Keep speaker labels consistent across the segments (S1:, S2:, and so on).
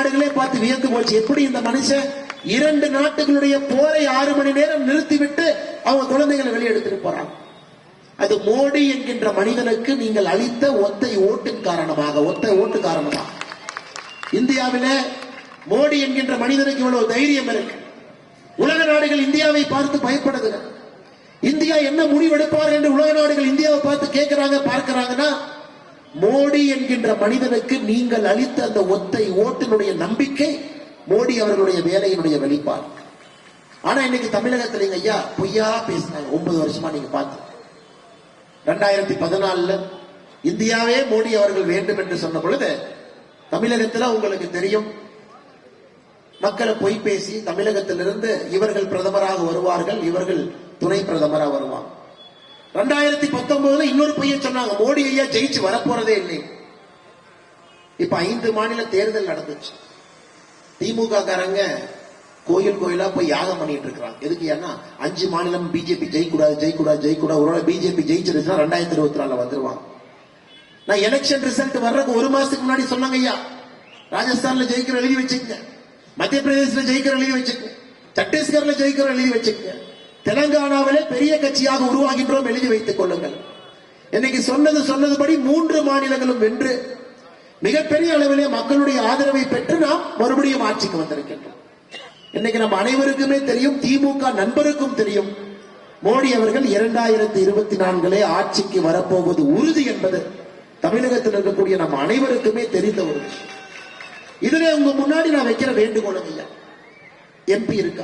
S1: நாடுகளே பார்த்து வியந்து போச்சு. எப்படி இந்த மனுஷன் இரண்டு நாட்டுகளுடைய போரை ஆறு மணி நேரம் நிறுத்திவிட்டு அவங்க குழந்தைகளை வெளியெடுத்துட்டு போறாங்க அது மோடி என்கின்ற மனிதனுக்கு நீங்கள் அளித்த ஒத்தை ஓட்டின் காரணமாக ஒத்தை ஓட்டு காரணமாக இந்தியாவில மோடி என்கின்ற மனிதனுக்கு இவ்வளவு தைரியம் இருக்கு. உலக நாடுகள் இந்தியாவை பார்த்து பயப்படுகிறது. இந்தியா என்ன முடிவெடுப்பார் என்று உலக நாடுகள் இந்தியாவை பார்த்து கேட்கிறாங்க பார்க்கிறாங்கன்னா மோடி என்கின்ற மனிதனுக்கு நீங்கள் அளித்த அந்த ஒத்தை ஓட்டினுடைய நம்பிக்கை மோடி அவர்களுடைய வேலையினுடைய வெளிப்பாடு. ஆனா இன்னைக்கு தமிழகத்துல இங்க ஐயா பொய்யா பேசினாங்க. ஒன்பது வருஷமா நீங்க பார்த்து. ரெண்டாயிரத்தி பதினாலுல இந்தியாவே மோடி அவர்கள் வேண்டும் என்று சொன்ன பொழுது தமிழகத்துல உங்களுக்கு தெரியும் மக்களை பொய் பேசி தமிழகத்திலிருந்து இவர்கள் பிரதமராக வருவார்கள் இவர்கள் துணை பிரதமராக வருவாங்க. ரெண்டாயிரத்தி பத்தொன்பதுல இன்னொரு பையன் சொன்னாங்க மோடி ஐயா ஜெயிச்சு வரப்போறதே இல்லை. இப்ப ஐந்து மாநில தேர்தல் நடந்துச்சு. திமுக காரங்க கோயில் கோயிலா போய் யாகம் பண்ணிட்டு இருக்காங்க எதுக்கு ஏன்னா அஞ்சு மாநிலம் பிஜேபி ஜெயிக்கூடாது ஜெயிக்கூடாது ஜெயிக்கூடாது. ஒருவேளை பிஜேபி ஜெயிச்சிருச்சுன்னா ரெண்டாயிரத்தி இருபத்தி நாலுல வந்துருவாங்க. நான் எலெக்ஷன் ரிசல்ட் வர்றதுக்கு ஒரு மாசத்துக்கு முன்னாடி சொன்னாங்க ஐயா ராஜஸ்தான்ல ஜெயிக்கிற எழுதி வச்சுக்கங்க மத்திய பிரதேசல ஜெயிக்கிற எழுதி வச்சுக்கங்க சத்தீஸ்கர்ல ஜெயிக்கிற எழுதி வச்சுக்கங்க. தெலங்கானாவிலே பெரிய கட்சியாக உருவாகின்றோம் எழுதி வைத்துக் கொள்ளுங்கள். இன்னைக்கு சொன்னது சொன்னதுபடி மூன்று மாநிலங்களும் வென்று மிகப்பெரிய அளவிலே மக்களுடைய ஆதரவை பெற்று நாம் மறுபடியும் ஆட்சிக்கு வந்திருக்கின்றோம். இன்னைக்கு நம்ம அனைவருக்குமே தெரியும் திமுக நண்பருக்கும் தெரியும். மோடி அவர்கள் இரண்டாயிரத்தி இருபத்தி நான்கிலே ஆட்சிக்கு வரப்போவது உறுதி என்பது தமிழகத்தில் இருக்கக்கூடிய நம்ம அனைவருக்குமே தெரிந்த ஒரு விஷயம். இதுல உங்க முன்னாடி நான் வைக்கிற வேண்டுகோள் இல்லை. எம்பி இருக்கா?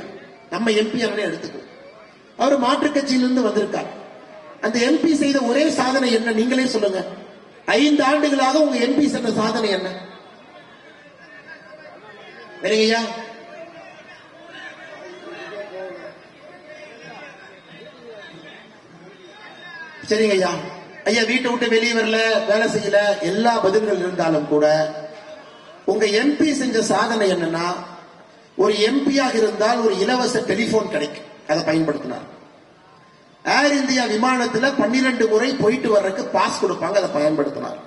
S1: நம்ம எம்பி அவனே எடுத்துக்கோ. அவர் மாற்றுக் கட்சியிலிருந்து வந்திருக்கார். அந்த எம்பி செய்த ஒரே சாதனை என்ன? நீங்களே சொல்லுங்க. ஐந்து ஆண்டுகளாக உங்க எம்பி சென்ற சாதனை என்ன? வேறங்கய்யா சரிங்க ஐயா ஐயா வீட்டை விட்டு வெளியே வரல வேலை செய்யல எல்லா பதில்கள் இருந்தாலும் கூட உங்க எம்பி செஞ்ச சாதனை என்னன்னா ஒரு எம்பியாக இருந்தால் ஒரு இலவச டெலிபோன் கிடைக்கும். அதை பயன்படுத்தினார். ஏர் இந்தியா விமானத்துல பன்னிரண்டு முறை போயிட்டு வர்றதுக்கு பாஸ் கொடுப்பாங்க அதை பயன்படுத்தினார்.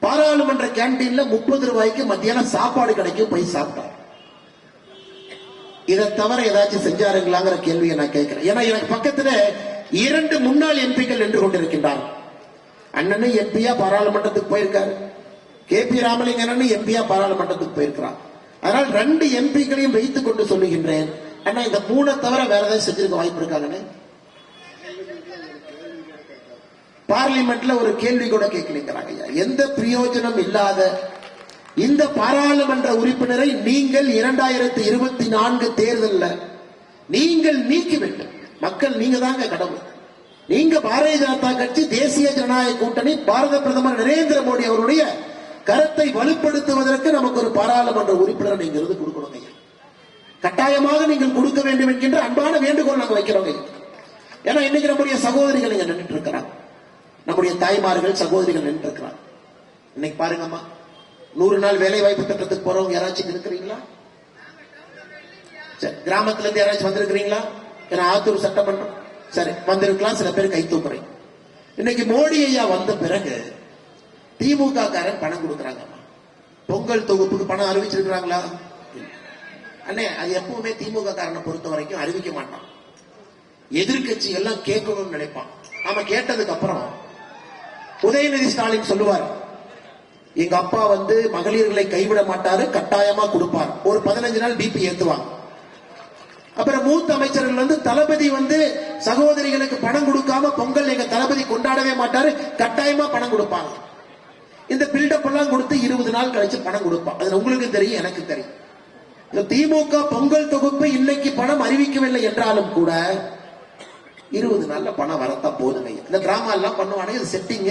S1: பாராளுமன்ற கேண்டீன்ல முப்பது ரூபாய்க்கு மத்தியானம் சாப்பாடு கிடைக்கும் போய் சாப்பிட்டார். இதை தவிர ஏதாச்சும் செஞ்சாருங்களாங்கிற கேள்வியை நான் கேட்கிறேன். ஏன்னா எனக்கு பக்கத்துல இரண்டு முன்னாள் எம்பிக்கள் நின்று கொண்டிருக்கின்றார் அண்ணனும் எம்பியா பாராளுமன்றத்துக்கு போயிருக்காரு. கே பி ராமலிங்கன்னு எம்பியா பாராளுமன்றத்துக்கு போயிருக்கிறார். அதனால் ரெண்டு எம்பிக்களையும் வைத்துக் கொண்டு சொல்லுகின்றேன். அண்ணா இந்த மூணை தவிர வேற ஏதாவது செஞ்சிருக்க வாய்ப்பு இருக்காங்கன்னு பார்லிமெண்ட்ல ஒரு கேள்வி கூட கேட்கலீங்கிறாங்க ஐயா. எந்த பிரயோஜனம் இல்லாத இந்த பாராளுமன்ற உறுப்பினரை நீங்கள் இரண்டாயிரத்தி இருபத்தி நான்கு தேர்தலில் நீங்கள் நீக்கி வேண்டும். மக்கள் நீங்க தாங்க கடவுள். நீங்க பாரதிய ஜனதா கட்சி தேசிய ஜனநாயக கூட்டணி பாரத பிரதமர் நரேந்திர மோடி அவருடைய கருத்தை வலுப்படுத்துவதற்கு நமக்கு ஒரு பாராளுமன்ற உறுப்பினரை நீங்க இருந்து கொடுக்கணும் ஐயா. கட்டாயமாக நீங்கள் கொடுக்க வேண்டும் என்கின்ற அன்பான வேண்டுகோள் நாங்கள் வைக்கிறோம் ஏன்னா இன்னைக்கு நம்முடைய சகோதரிகள் இங்க நின்றுட்டு இருக்கிறாங்க நம்முடைய தாய்மார்கள் சகோதரிகள் நின்று இருக்கிறாங்க இன்னைக்கு பாருங்கம்மா நூறு நாள் வேலை வாய்ப்பு திட்டத்துக்கு போறவங்க யாராச்சும் இருக்கிறீங்களா? சரி, கிராமத்துல இருந்து யாராச்சும் வந்திருக்கிறீங்களா? ஏன்னா ஆத்தூர் சட்டமன்றம். சரி வந்திருக்கலாம் சில பேர் கை தூக்குறீங்க. இன்னைக்கு மோடி ஐயா வந்த பிறகு திமுக காரன் பணம் கொடுக்குறாங்கம்மா. பொங்கல் தொகுப்புக்கு பணம் அறிவிச்சிருக்கிறாங்களா? அண்ணே அது எப்பவுமே திமுக காரனை பொறுத்த வரைக்கும் அறிவிக்க மாட்டான். எதிர்க்கட்சி எல்லாம் கேட்கணும்னு நினைப்பான். நாம கேட்டதுக்கு அப்புறம் உதயநிதி ஸ்டாலின் சொல்லுவார் எங்க அப்பா வந்து மகளிர்களை கைவிட மாட்டாரு கட்டாயமா கொடுப்பார். ஒரு பதினஞ்சு நாள் பிபி ஏத்துவாங்க. அப்புறம் மூத்த அமைச்சர்கள் வந்து தளபதி வந்து சகோதரிகளுக்கு பணம் கொடுக்காம பொங்கல் எங்க தளபதி கொண்டாடவே மாட்டாரு கட்டாயமா பணம் கொடுப்பாங்க. இந்த பில்டப் எல்லாம் கொடுத்து இருபது நாள் கழிச்சு பணம் கொடுப்பான். அது உங்களுக்கு தெரியும் எனக்கு தெரியும். திமுக பொங்கல் தொகுப்பு இன்னைக்கு பணம் அறிவிக்கவில்லை என்றாலும் கூட இருபது நாள்ல பணம் வரத்தான் போதுங்க. இந்த டிராமா எல்லாம் பண்ணுவானுங்க இது செட்டிங்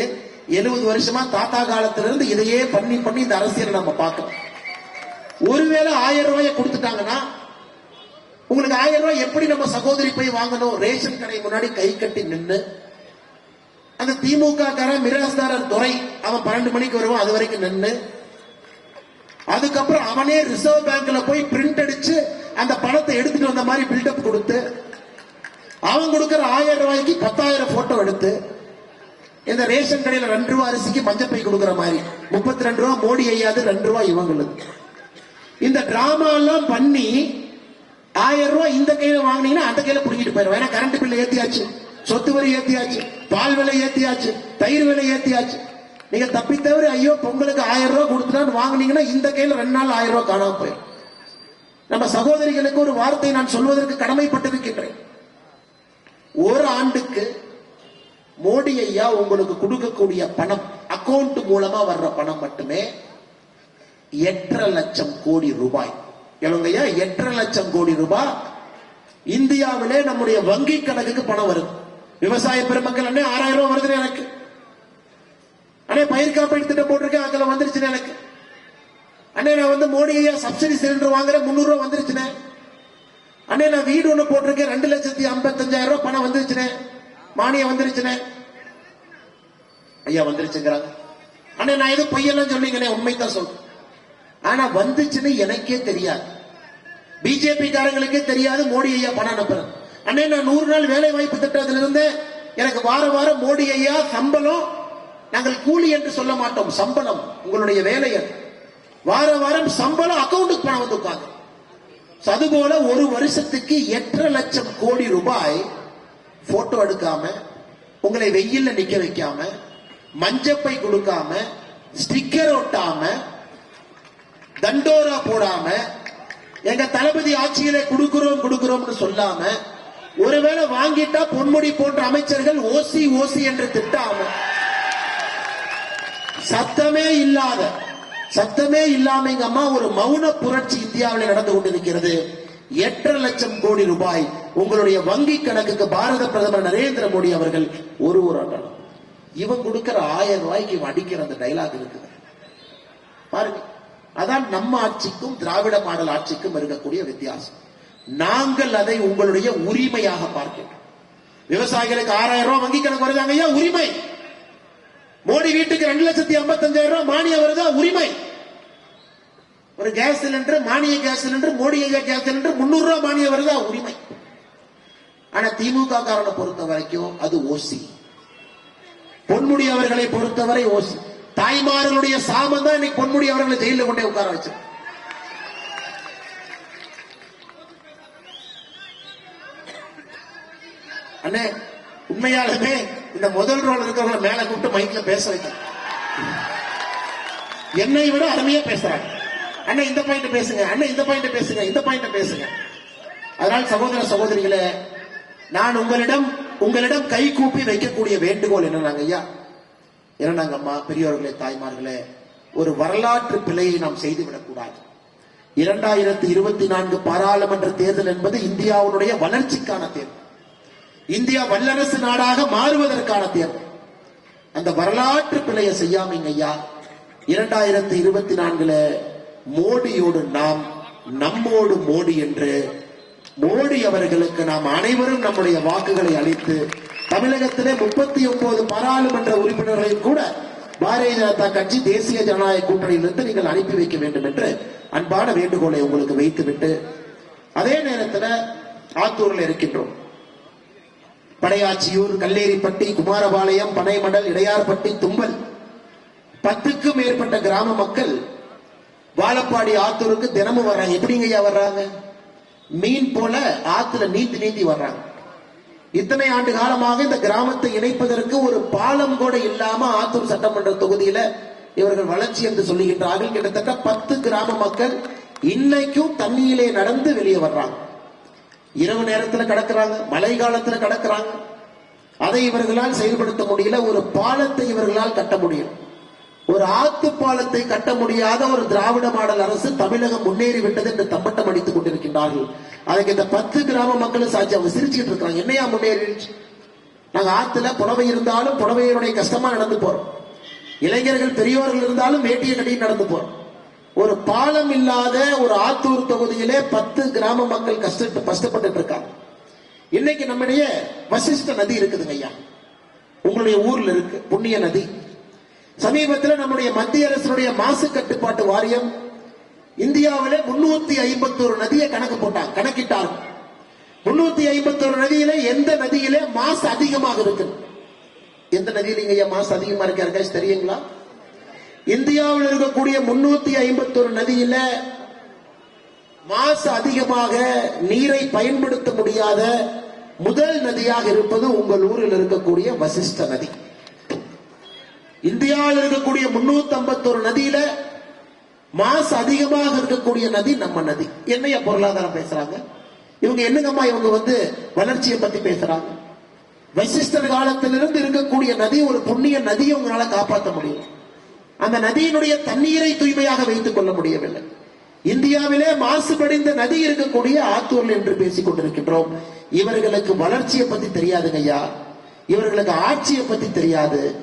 S1: எழுபது வருஷமா தாத்தா காலத்திலிருந்து இதையே பண்ணி பண்ணி இந்த அரசியலை நம்ம பார்க்கணும். ஒருவேளை ஆயிரம் ரூபாய கொடுத்துட்டாங்கன்னா உங்களுக்கு ஆயிரம் ரூபாய் எப்படி நம்ம சகோதரி போய் வாங்கணும்? ரேஷன் கடை முன்னாடி கை கட்டி நின்று அந்த திமுக கார மிராஸ்தாரர் துறை அவன் பன்னெண்டு மணிக்கு வருவான் அது வரைக்கும் நின்று அதுக்கப்புறம் அவனே ரிசர்வ் பேங்க்ல போய் பிரிண்ட் அடிச்சு அந்த பணத்தை எடுத்துட்டு வந்த மாதிரி பில்டப் கொடுத்து அவன் கொடுக்கற ஆயிரம் ரூபாய்க்கு பத்தாயிரம் போட்டோ எடுத்து இந்த ரேஷன் கடையில ரெண்டு ரூபா அரிசிக்கு மஞ்சப்பை கொடுக்கற மாதிரி. முப்பத்தி ரெண்டு ரூபா மோடி ஐயாது ரெண்டு ரூபா இவங்களுக்கு. இந்த டிராமா எல்லாம் பண்ணி ஆயிரம் ரூபாய் இந்த கையில வாங்கினீங்கன்னா அந்த கையில புடிங்கிட்டு போயிடும் ஏன்னா கரண்ட் பில் ஏத்தியாச்சு. சொத்து வரி ஏத்தியாச்சு. பால் விலை ஏத்தியாச்சு. தயிர் விலை ஏத்தியாச்சு. நீங்க தப்பி தவிர ஐயோ பொங்கலுக்கு ஆயிரம் ரூபாய் கொடுத்துட்டான்னு வாங்குனீங்கன்னா இந்த கையில ரெண்டு நாள் ஆயிரம் ரூபாய் காணாம போயிடும். நம்ம சகோதரிகளுக்கு ஒரு வார்த்தை நான் சொல்வதற்கு கடமைப்பட்டிருக்கின்றேன். ஒரு ஆண்டுக்கு மோடி ஐயா உங்களுக்கு கொடுக்கக்கூடிய பணம் அக்கௌண்ட் மூலமா வர்ற பணம் மட்டுமே எட்டரை லட்சம் கோடி ரூபாய். எவ்வளவுங்கய்யா எட்டரை லட்சம் கோடி ரூபாய் இந்தியாவிலே நம்முடைய வங்கி கணக்குக்கு பணம் வருது. விவசாய பெருமக்கள் ஆறாயிரம் ரூபாய் வருது எனக்கு. அண்ணே பயிர் காப்பீடு திட்டம் போட்டிருக்கேன் அதுல வந்துருச்சு எனக்கு. அண்ணே நான் வந்து மோடி ஐயா சப்சிடி சிலிண்டர் வாங்குறேன் முந்நூறு ரூபா வந்துருச்சுனே அண்ணே நான் வீடு ஒண்ணு போட்டிருக்கேன் ரெண்டு லட்சத்தி ஐம்பத்தஞ்சாயிரம் ரூபாய் பணம் வந்துருச்சுனே மானியம் வந்துருச்சுனே ஐயா வந்துருச்சுங்கிறாங்க. அண்ணே நான் எதுவும் பொய்யெல்லாம் சொன்னீங்கண்ணே உண்மைதான் சொல்றேன். ஆனா வந்துச்சுன்னு எனக்கே தெரியாது. பிஜேபி காரங்களுக்கே தெரியாது மோடி ஐயா பணம் அனுப்புறேன் அண்ணே நான் நூறு நாள் வேலை வாய்ப்பு திட்டத்திலிருந்து எனக்கு வார வாரம் மோடி ஐயா சம்பளம் நாங்கள் கூலி என்று சொல்ல மாட்டோம். சம்பளம் உங்களுடைய வேலை வார வாரம் சம்பளம் அக்கௌண்ட்டுக்கு பணம் வந்து உட்காந்து அதுபோல ஒரு வருஷத்துக்கு எட்டரை லட்சம் கோடி ரூபாய் போட்டோ எடுக்காம உங்களை வெயில்ல நிக்க வைக்காம மஞ்சப்பை கொடுக்காம ஸ்டிக்கர் ஒட்டாம தண்டோரா போடாம எங்க தளபதி ஆட்சியில கொடுக்கிறோம் கொடுக்கிறோம்னு சொல்லாம ஒருவேளை வாங்கிட்டா பொன்முடி போன்ற அமைச்சர்கள் ஓசி ஓசி என்று திட்டாம சத்தமே இல்லாத சத்தமே இல்லாம எங்க அம்மா ஒரு மௌன புரட்சி இந்தியாவில் நடந்து கொண்டிருக்கிறது. எட்டரை லட்சம் கோடி ரூபாய் உங்களுடைய வங்கி கணக்குக்கு பாரத பிரதமர் நரேந்திர மோடி அவர்கள் ஒரு ஒரு அண்ணன். இவன் கொடுக்கிற ஆயிரம் ரூபாய்க்கு இவன் அடிக்கிற அந்த டைலாக் இருக்குது. பாருங்க அதான் நம்ம ஆட்சிக்கும் திராவிட மாடல் ஆட்சிக்கும் இருக்கக்கூடிய வித்தியாசம். நாங்கள் அதை உங்களுடைய உரிமையாக பார்க்கிறோம் விவசாயிகளுக்கு ஆறாயிரம் ரூபாய் வங்கி கணக்கு வருதாங்க? ஐயா உரிமை? அடி வீட்டுக்கு ரெண்டு லட்சத்தி ஐம்பத்தஞ்சாயிரம் ரூபாய் மானியம் வருதா? உரிமை. ஒரு கேஸ் சிலிண்டர் மானிய கேஸ் சிலிண்டர் மோடி ஐயா கேஸ் சிலிண்டர் முன்னூறு ரூபாய் மானியம் வருதா? உரிமை. ஆனா திமுக காரனை பொறுத்த வரைக்கும் அது ஓசி. பொன்முடி அவர்களை பொறுத்தவரை ஓசி. தாய்மார்களுடைய சாபம் தான் இன்னைக்கு பொன்முடி அவர்களை ஜெயில கொண்டே உட்கார வச்சு அண்ணே உண்மையாலுமே இந்த முதல் ரோல் இருக்கிறவங்களை மேல கூப்பிட்டு மைக்ல பேச வைக்க என்னை விட அருமையா பேசுறாங்க. அண்ணா இந்த பாயிண்ட் பேசுங்க. அண்ணா இந்த பாயிண்ட் பேசுங்க. இந்த பாயிண்ட் பேசுங்க. அதனால் சகோதர சகோதரிகளே நான் உங்களிடம் உங்களிடம் கை கூப்பி வைக்கக்கூடிய வேண்டுகோள் என்னன்னாங்க ஐயா? என்னன்னாங்க அம்மா பெரியோர்களே தாய்மார்களே ஒரு வரலாற்று பிழையை நாம் செய்துவிடக்கூடாது இரண்டாயிரத்தி இருபத்தி நான்கு பாராளுமன்ற தேர்தல் என்பது இந்தியாவுடைய வளர்ச்சிக்கான தேர்தல். இந்தியா வல்லரசு நாடாக மாறுவதற்கான தேர்தல் அந்த வரலாற்று பிழையை செய்யாமீங்க ஐயா. இரண்டாயிரத்தி இருபத்தி நான்குல மோடியோடு நாம் நம்மோடு மோடி என்று மோடி அவர்களுக்கு நாம் அனைவரும் நம்முடைய வாக்குகளை அளித்து தமிழகத்திலே முப்பத்தி ஒன்பது பாராளுமன்ற உறுப்பினர்களையும் கூட பாரதிய ஜனதா கட்சி தேசிய ஜனநாயக கூட்டணியிலிருந்து நீங்கள் அனுப்பி வைக்க வேண்டும் என்று அன்பான வேண்டுகோளை உங்களுக்கு வைத்துவிட்டு அதே நேரத்தில் ஆத்தூரில் இருக்கின்றோம். படையாச்சியூர் கல்லேரிப்பட்டி குமாரபாளையம் பனைமடல் இடையார்பட்டி தும்பல். பத்துக்கும் மேற்பட்ட கிராம மக்கள் வாழப்பாடி ஆத்தூருக்கு தினமும் வர்றாங்க. எப்படிங்க ஐயா வர்றாங்க? மீன் போல ஆத்துல நீந்தி நீந்தி வர்றாங்க. இத்தனை ஆண்டு காலமாக இந்த கிராமத்தை இணைப்பதற்கு ஒரு பாலம் கூட இல்லாம ஆத்தூர் சட்டமன்ற தொகுதியில இவர்கள் வளர்ச்சி என்று சொல்லுகின்றார்கள். கிட்டத்தட்ட பத்து கிராம மக்கள் இன்னைக்கும் தண்ணியிலே நடந்து வெளியே வர்றாங்க. இரவு நேரத்துல கடக்கிறாங்க மழை காலத்துல கடக்கிறாங்க. அதை இவர்களால் செயல்படுத்த முடியல ஒரு பாலத்தை இவர்களால் கட்ட முடியும். ஒரு ஆத்து பாலத்தை கட்ட முடியாத ஒரு திராவிட மாடல் அரசு தமிழகம் முன்னேறி விட்டது என்று தம்பட்டம் அடித்துக் கொண்டிருக்கின்றார்கள். அதுக்கு இந்த பத்து கிராம மக்களும் சாட்சி அவங்க சிரிச்சுட்டு இருக்காங்க. என்னையா முன்னேறிடுச்சு? நாங்க ஆத்துல புடவை இருந்தாலும் புடவையினுடைய கஷ்டமா நடந்து போறோம். இளைஞர்கள் பெரியவர்கள் இருந்தாலும் வேட்டியை கட்டி நடந்து போறோம். ஒரு பாலம் இல்லாத ஒரு ஆத்தூர் தொகுதியிலே பத்து கிராம மக்கள் கஷ்டப்பட்டு கஷ்டப்பட்டு இருக்காங்க இன்னைக்கு நம்முடைய வசிஷ்ட நதி இருக்குதுங்க ஐயா. உங்களுடைய ஊர்ல இருக்கு புண்ணிய நதி. சமீபத்தில் நம்முடைய மத்திய அரசுடைய மாசு கட்டுப்பாட்டு வாரியம் இந்தியாவில முன்னூத்தி ஐம்பத்தோரு நதியை கணக்கு போட்டாங்க கணக்கிட்டாங்க. முன்னூத்தி ஐம்பத்தோரு நதியில எந்த நதியிலே மாசு அதிகமாக இருக்கு எந்த நதியில ஐயா மாசு அதிகமா இருக்கு தெரியுங்களா? இந்தியாவில் இருக்கக்கூடிய முன்னூத்தி ஐம்பத்தொரு நதியில மாசு அதிகமாக நீரை பயன்படுத்த முடியாத முதல் நதியாக இருப்பது உங்கள் ஊரில் இருக்கக்கூடிய வசிஷ்ட நதி. இந்தியாவில் இருக்கக்கூடிய முன்னூத்தி ஐம்பத்தொரு நதியில மாசு அதிகமாக இருக்கக்கூடிய நதி நம்ம நதி. என்னைய பொருளாதாரம் பேசுறாங்க? இவங்க என்னங்கம்மா இவங்க வந்து வளர்ச்சியை பத்தி பேசுறாங்க? வசிஷ்டர் காலத்திலிருந்து இருக்கக்கூடிய நதி ஒரு புண்ணிய நதியை உங்களால காப்பாற்ற முடியும். அந்த நதியினுடைய தண்ணீரை தூய்மையாக வைத்துக் கொள்ள முடியவில்லை. இந்தியாவிலே மாசுபடிந்த நதி இருக்கக்கூடிய ஆத்தூர்ல என்று பேசிக் கொண்டிருக்கின்றோம். இவர்களுக்கு வளர்ச்சியை பத்தி தெரியாதுங்க ஐயா. இவர்களுக்கு ஆட்சியை பத்தி தெரியாது.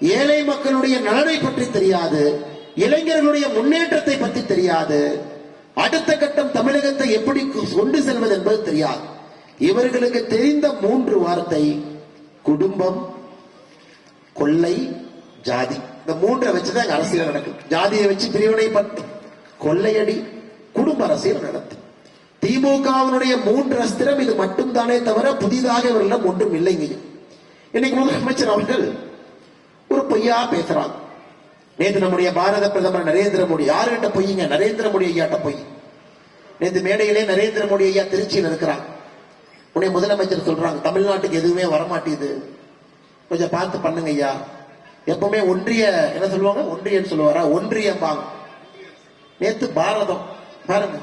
S1: ஏழை மக்களுடைய நலனை பற்றி தெரியாது. இளைஞர்களுடைய முன்னேற்றத்தை பற்றி தெரியாது. அடுத்த கட்டம் தமிழகத்தை எப்படி கொண்டு செல்வது என்பது தெரியாது. இவர்களுக்கு தெரிந்த மூன்று வார்த்தை. குடும்பம் கொள்ளை ஜாதி. இந்த மூன்றை வச்சுதான் இங்க அரசியல் நடக்கும் ஜாதியை வச்சு பிரிவினை பட்டு கொள்ளையடி குடும்ப அரசியல் நடத்து. திமுகவினுடைய மூன்று அஸ்திரம் இது மட்டும்தானே தவிர புதிதாக இவரிடம் ஒன்றும் இல்லைங்க. இன்னைக்கு முதலமைச்சர் அவர்கள் ஒரு பொய்யா பேசுறாங்க. நேற்று நம்முடைய பாரத பிரதமர் நரேந்திர மோடி யாருகிட்ட பொய்யுங்க நரேந்திர மோடி ஐயாட்ட பொய். நேற்று மேடையிலே நரேந்திர மோடி ஐயா திருச்சியில் இருக்கிறாங்க. உடனே முதலமைச்சர் சொல்றாங்க தமிழ்நாட்டுக்கு எதுவுமே வரமாட்டேது கொஞ்சம் பார்த்து பண்ணுங்க ஐயா. எப்பவுமே ஒன்றிய என்ன சொல்லுவாங்க? ஒன்றியன்னு சொல்லுவாரா? ஒன்றியம் பாங்க நேத்து பாரதம். பாருங்க.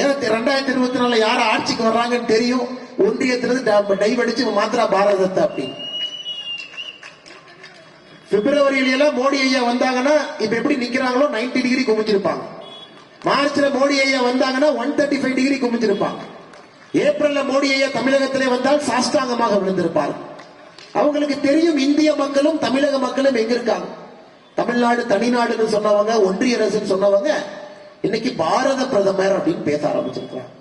S1: ஏன்னா ரெண்டாயிரத்தி இருபத்தி நாலுல யார் ஆட்சிக்கு வர்றாங்கன்னு தெரியும். ஒன்றியத்திலிருந்து டைவடிச்சு மாத்திரா பாரதத்தை அப்படி. பிப்ரவரியில எல்லாம் மோடி ஐயா வந்தாங்கன்னா இப்ப எப்படி நிக்கிறாங்களோ 90 டிகிரி குமிச்சிருப்பாங்க மார்ச்ல மோடி ஐயா வந்தாங்கன்னா ஒன் தேர்ட்டி ஃபைவ் டிகிரி குமிச்சிருப்பாங்க ஏப்ரல்ல மோடி ஐயா தமிழகத்திலே வந்தால் சாஷ்டாங்கமாக விழுந்திருப்பார். அவங்களுக்கு தெரியும் இந்திய மக்களும் தமிழக மக்களும் எங்க இருக்காங்க. தமிழ்நாடு தனிநாடுன்னு சொன்னவங்க ஒன்றிய அரசுன்னு சொன்னவங்க இன்னைக்கு பாரத பிரதமர் அப்படின்னு பேச ஆரம்பிச்சிருக்கிறாங்க.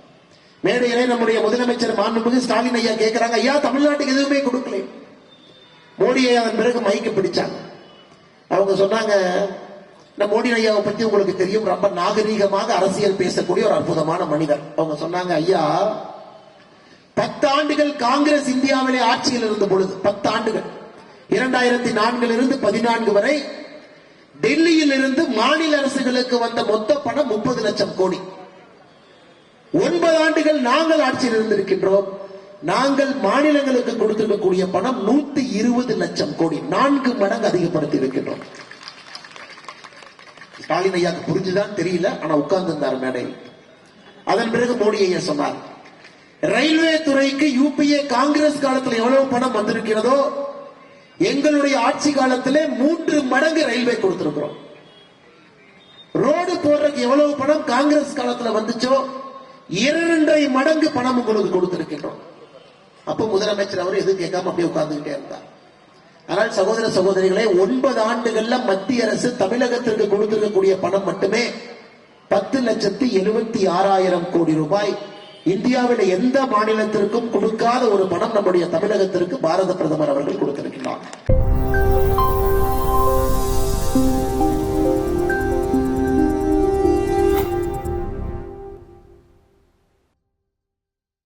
S1: மேடையிலே நம்முடைய முதலமைச்சர் மாண்புமிகு ஸ்டாலின் ஐயா கேட்கிறாங்க ஐயா தமிழ்நாட்டுக்கு எதுவுமே கொடுக்கல. மோடியை அதன் பிறகு மைக்கு பிடிச்சாங்க. அவங்க சொன்னாங்க இந்த மோடி ஐயாவை பத்தி உங்களுக்கு தெரியும். ரொம்ப நாகரீகமாக அரசியல் பேசக்கூடிய ஒரு அற்புதமான மனிதர். அவங்க சொன்னாங்க ஐயா பத்தாண்டுகள் காங்கிரஸ் இந்தியாவிலே ஆட்சியில் இருந்த பொழுது பத்தாண்டுகள். இரண்டாயிரத்தி நான்கில் இருந்து பதினான்கு வரை டெல்லியில் இருந்து மாநில அரசுகளுக்கு வந்த மொத்த பணம் முப்பது லட்சம் கோடி. ஒன்பது ஆண்டுகள் நாங்கள் ஆட்சியில் இருந்திருக்கின்றோம். நாங்கள் மாநிலங்களுக்கு கொடுத்திருக்கக்கூடிய பணம் நூத்தி இருபது லட்சம் கோடி. நான்கு மடங்கு அதிகப்படுத்தி இருக்கின்றோம். ஸ்டாலின் ஐயாக்கு புரிஞ்சுதான் தெரியல ஆனா உட்கார்ந்து இருந்தார் மேடை அதன் பிறகு மோடி ஐயா சொன்னார் ரயில்வே துறைக்கு யூபிஏ காங்கிரஸ் காலத்தில் எவ்வளவு பணம் வந்திருக்கிறதோ எங்களுடைய ஆட்சி காலத்திலே மூன்று மடங்கு ரயில்வே கொடுத்திருக்கிறோம். ரோடு போடுறதுக்கு எவ்வளவு பணம் காங்கிரஸ் காலத்துல வந்துச்சோ இரண்டரை மடங்கு பணம் உங்களுக்கு கொடுத்திருக்கின்றோம். அப்ப முதலமைச்சர் அவர் எதுவும் கேட்காம அப்படியே உட்கார்ந்துகிட்டே இருந்தார். ஆனால் சகோதர சகோதரிகளே ஒன்பது ஆண்டுகள்ல மத்திய அரசு தமிழகத்திற்கு கொடுத்திருக்கக்கூடிய பணம் மட்டுமே பத்து லட்சத்தி எழுபத்தி ஆறாயிரம் கோடி ரூபாய். இந்தியாவில் எந்த மாநிலத்திற்கும் கொடுக்காத ஒரு பணம் நம்முடைய தமிழகத்திற்கு பாரத பிரதமர் அவர்கள் கொடுத்திருக்கிறார்.